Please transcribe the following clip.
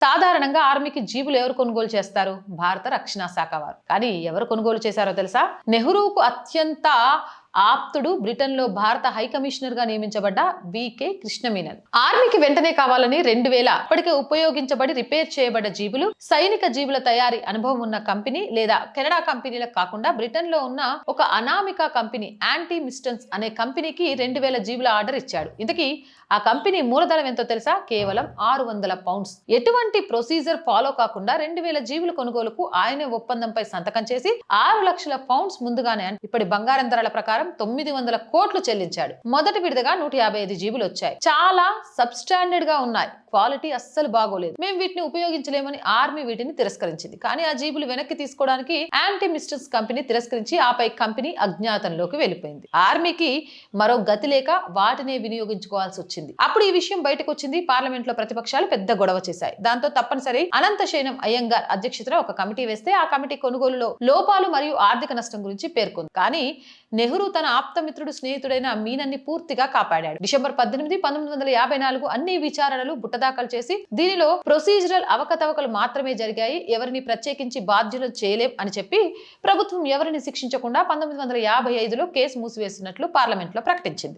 tá da సాధారణంగా ఆర్మీకి జీబులు ఎవరు కొనుగోలు చేస్తారు? భారత రక్షణ శాఖ వారు. కానీ ఎవరు కొనుగోలు చేశారో తెలుసా? నెహ్రూకు అత్యంత ఆప్తుడు బ్రిటన్లో భారత హై కమిషనర్గా నియమించబడ్డ వికే కృష్ణమీనన్. ఆర్మీకి వెంటనే కావాలని రెండు వేల అప్పటికే ఉపయోగించబడి రిపేర్ చేయబడ్డ జీబులు సైనిక జీబుల తయారీ అనుభవం ఉన్న కంపెనీ లేదా కెనడా కంపెనీలకు కాకుండా బ్రిటన్లో ఉన్న ఒక అనామిక కంపెనీ యాంటీ మిస్టన్స్ అనే కంపెనీకి రెండు వేల జీబుల ఆర్డర్ ఇచ్చాడు. ఇంతకీ ఆ కంపెనీ మూలధనం ఎంతో తెలుసా? కేవలం ఆరు వందల పౌండ్స్. ఎటువంటి ప్రొసీజర్ ఫాలో కాకుండా రెండు వేల జీవుల కొనుగోలుకు ఆయనే ఒప్పందంపై సంతకం చేసి ఆరు లక్షల పౌండ్స్ ముందుగానే అంటే ఇప్పటి బంగారం ధరల ప్రకారం తొమ్మిది వందల కోట్లు చెల్లించాడు. మొదటి విడతగా నూట యాభై ఐదు జీబులు వచ్చాయి. చాలా సబ్స్టాండర్డ్గా ఉన్నాయి. క్వాలిటీ అస్సలు బాగోలేదు. మేము వీటిని ఉపయోగించలేమని ఆర్మీ వీటిని తిరస్కరించింది. కానీ ఆ జీబులు వెనక్కి తీసుకోవడానికి యాంటీ మిస్టర్స్ కంపెనీ తిరస్కరించి ఆపై కంపెనీ అజ్ఞాతంలోకి వెళ్ళిపోయింది. ఆర్మీకి మరో గతి లేక వాటినే వినియోగించుకోవాల్సి వచ్చింది. అప్పుడు ఈ విషయం బయటకు వచ్చింది. పార్లమెంట్లో ప్రతిపక్షాలు పెద్ద గొడవ చేశాయి. దాంతో తప్పని తప్పనిసరి. అనంత శయనం అయ్యంగార్ అధ్యక్షతన ఒక కమిటీ వేస్తే ఆ కమిటీ కొనుగోలులో లోపాలు మరియు ఆర్థిక నష్టం గురించి పేర్కొంది. కానీ నెహ్రూ తన ఆప్తమిత్రుడు స్నేహితుడైన మీనన్ని పూర్తిగా కాపాడాడు. డిసెంబర్ పద్దెనిమిది పంతొమ్మిది వందల యాభై నాలుగు అన్ని విచారణలు బుట్టదాఖలు చేసి దీనిలో ప్రొసీజరల్ అవకతవకలు మాత్రమే జరిగాయి. ఎవరిని ప్రత్యేకించి బాధ్యులు చేయలేం అని చెప్పి ప్రభుత్వం ఎవరిని శిక్షించకుండా పంతొమ్మిది వందల యాభై ఐదులో కేసు మూసివేసినట్లు పార్లమెంట్లో ప్రకటించింది.